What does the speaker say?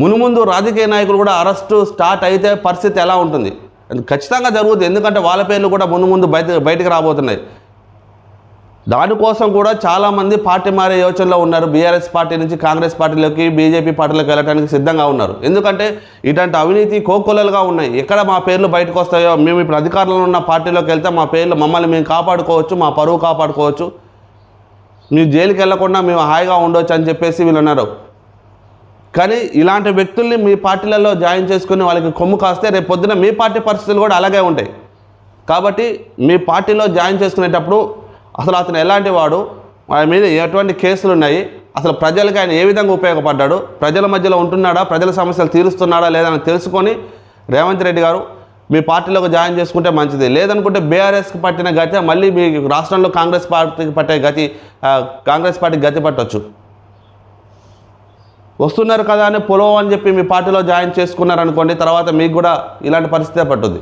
మునుముందు రాజకీయ నాయకులు కూడా అరెస్టు స్టార్ట్ అయితే పరిస్థితి ఎలా ఉంటుంది? అది ఖచ్చితంగా జరుగుతుంది. ఎందుకంటే వాళ్ళ పేర్లు కూడా ముందు ముందు బయట బయటకు రాబోతున్నాయి. దానికోసం కూడా చాలామంది పార్టీ మారే యోచనలో ఉన్నారు. బీఆర్ఎస్ పార్టీ నుంచి కాంగ్రెస్ పార్టీలోకి బీజేపీ పార్టీలోకి వెళ్ళడానికి సిద్ధంగా ఉన్నారు. ఎందుకంటే ఇటువంటి అవినీతి కోకొల్లలుగా ఉన్నాయి. ఎక్కడ మా పేర్లు బయటకు వస్తాయో మేము ఇప్పుడు అధికారంలో ఉన్న పార్టీలోకి వెళ్తే మా పేర్లు మమ్మల్ని మేము కాపాడుకోవచ్చు మా పరువు కాపాడుకోవచ్చు. మీరు జైలుకి వెళ్ళకుండా మేము హాయిగా ఉండొచ్చు అని చెప్పేసి వీళ్ళు అన్నారు. కానీ ఇలాంటి వ్యక్తుల్ని మీ పార్టీలలో జాయిన్ చేసుకుని వాళ్ళకి కొమ్ము కాస్తే రేపు పొద్దున మీ పార్టీ పరిస్థితులు కూడా అలాగే ఉంటాయి. కాబట్టి మీ పార్టీలో జాయిన్ చేసుకునేటప్పుడు అసలు అతను ఎలాంటి వాడు? ఆయన మీద ఎటువంటి కేసులు ఉన్నాయి? అసలు ప్రజలకు ఆయన ఏ విధంగా ఉపయోగపడ్డాడు? ప్రజల మధ్యలో ఉంటున్నాడా? ప్రజల సమస్యలు తీరుస్తున్నాడా లేదని తెలుసుకొని రేవంత్ రెడ్డి గారు మీ పార్టీలోకి జాయిన్ చేసుకుంటే మంచిది. లేదనుకుంటే బీఆర్ఎస్కి పట్టిన గతి మళ్ళీ మీ రాష్ట్రంలో కాంగ్రెస్ పార్టీకి పట్టే గతి కాంగ్రెస్ పార్టీకి గతి పట్టొచ్చు. వస్తున్నారు కదా అని పొలో అని చెప్పి మీ పార్టీలో జాయిన్ చేసుకున్నారనుకోండి తర్వాత మీకు కూడా ఇలాంటి పరిస్థితే పట్టుద్ది